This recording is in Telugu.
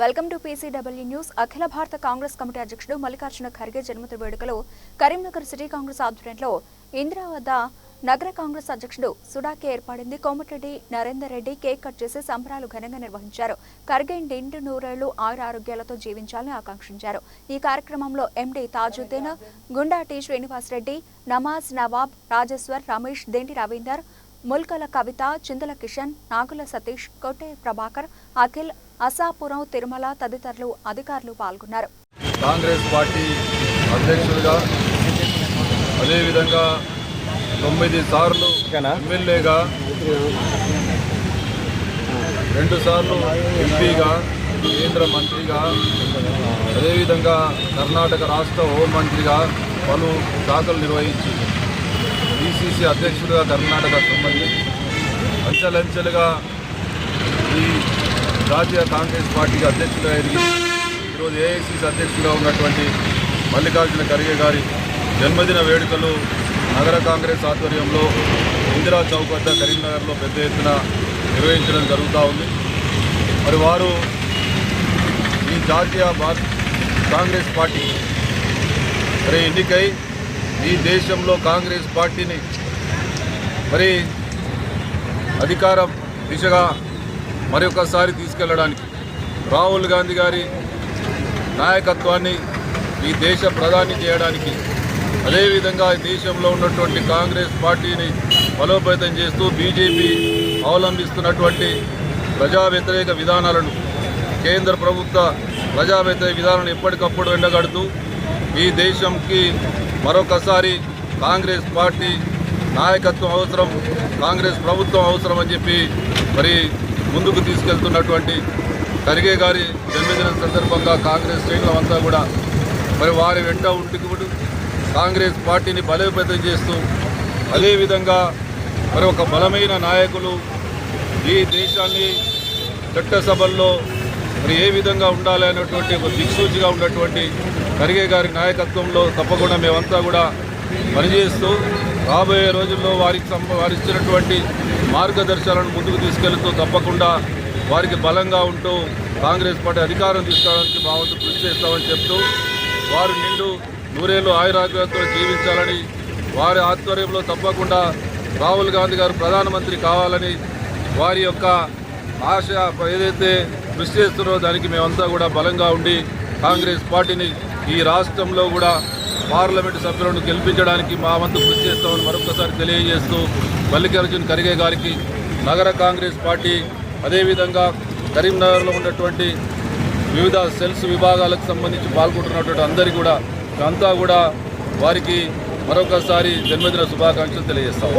Welcome to PCW news. అఖిల భారత కాంగ్రెస్ కమిటీ అధ్యక్షుడు మల్లికార్జున ఖర్గే జన్మదిన వేడుకలు కరీంనగర్ సిటీ కాంగ్రెస్ ఆధ్వర్యంలో ఇందిరా వద్ద నగర కాంగ్రెస్ అధ్యక్షుడు సుడాకి ఏర్పడింది. కోమటిరెడ్డి నరేందర్ రెడ్డి కేక్ కట్ చేసి సంబరాలు ఘనంగా నిర్వహించారు. ఖర్గే నిండు నూరేళ్ళు ఆయుర ఆరోగ్యాలతో జీవించాలని ఆకాంక్షించారు. ఈ కార్యక్రమంలో ఎండీ తాజుద్దీన్ గుండా టి శ్రీనివాసరెడ్డి నమాజ్ నవాబ్ రాజేశ్వర్ రమేష్ దేంటి రవీందర్ ముల్కల కవిత చింతల కిషన్ నాగుల సతీష్ కొట్టే ప్రభాకర్ అఖిల్ అసాపురం తిరుమల తదితరులు అధికారులు పాల్గొన్నారు. కాంగ్రెస్ పార్టీ అధ్యక్షుడిగా అదేవిధంగా తొమ్మిది సార్లు ఎమ్మెల్యేగా రెండు సార్లు ఎంపీగా కేంద్ర మంత్రిగా అదేవిధంగా కర్ణాటక రాష్ట్ర హోంమంత్రిగా పలు శాఖలు నిర్వహించి పిసిసి అధ్యక్షుడిగా కర్ణాటక సంబంధించి అంచెలంచెలుగా ఈ జాతీయ కాంగ్రెస్ పార్టీకి అధ్యక్షుడిగా ఎదిగి ఈరోజు ఏఐసిసి అధ్యక్షుడిగా ఉన్నటువంటి మల్లికార్జున ఖర్గే గారి జన్మదిన వేడుకలు నగర కాంగ్రెస్ ఆధ్వర్యంలో ఇందిరా చౌక్ వద్ద కరీంనగర్లో పెద్ద ఎత్తున నిర్వహించడం జరుగుతూ ఉంది. మరి వారు ఈ జాతీయ కాంగ్రెస్ పార్టీ మరి ఎన్నికై ఈ దేశంలో కాంగ్రెస్ పార్టీని మరి అధికార దిశగా మరొకసారి తీసుకెళ్ళడానికి రాహుల్ గాంధీ గారి నాయకత్వాన్ని ఈ దేశ ప్రధాని చేయడానికి అదేవిధంగా ఈ దేశంలో ఉన్నటువంటి కాంగ్రెస్ పార్టీని బలోపేతం చేస్తూ బీజేపీ అవలంబిస్తున్నటువంటి ప్రజా వ్యతిరేక విధానాలను కేంద్ర ప్రభుత్వ ప్రజా వ్యతిరేక విధానాలను ఎప్పటికప్పుడు ఎండగడుతూ ఈ దేశంకి మరొకసారి కాంగ్రెస్ పార్టీ నాయకత్వం అవసరం కాంగ్రెస్ ప్రభుత్వం అవసరం అని చెప్పి మరి ముందుకు తీసుకెళ్తున్నటువంటి ఖర్గే గారి జన్మదినం సందర్భంగా కాంగ్రెస్ శ్రేణులంతా కూడా మరి వారి వెంట ఉంటుకుడు కాంగ్రెస్ పార్టీని బలోపేతం చేస్తూ అదేవిధంగా మరి ఒక బలమైన నాయకులు ఈ దేశాన్ని చట్టసభల్లో మరి ఏ విధంగా ఉండాలి అనేటువంటి ఒక దిక్సూచిగా ఉన్నటువంటి ఖర్గే గారి నాయకత్వంలో తప్పకుండా మేమంతా కూడా పనిచేస్తూ రాబోయే రోజుల్లో వారికి సంబ మార్గదర్శకాలను మార్గదర్శనాలను ముందుకు తీసుకెళ్తూ తప్పకుండా వారికి బలంగా ఉంటూ కాంగ్రెస్ పార్టీ అధికారం తీసుకోవడానికి మా వంతు కృషి చేస్తామని చెప్తూ వారు నిండు నూరేళ్ళు ఆయురాగ్యంతో జీవించాలని వారి ఆధ్వర్యంలో తప్పకుండా రాహుల్ గాంధీ గారు ప్రధానమంత్రి కావాలని వారి యొక్క ఆశ ఏదైతే కృషి చేస్తున్నారో దానికి మేమంతా కూడా బలంగా ఉండి కాంగ్రెస్ పార్టీని ఈ రాష్ట్రంలో కూడా పార్లమెంటు సభ్యులను గెలిపించడానికి మా వంతు కృషి చేస్తామని మరొకసారి తెలియజేస్తూ మల్లికార్జున్ ఖర్గే గారికి నగర కాంగ్రెస్ పార్టీ అదేవిధంగా కరీంనగర్లో ఉన్నటువంటి వివిధ సెల్స్ విభాగాలకు సంబంధించి పాల్గొంటున్నటువంటి అందరికీ కూడా అంతా కూడా వారికి మరొకసారి జన్మదిన శుభాకాంక్షలు తెలియజేస్తాం.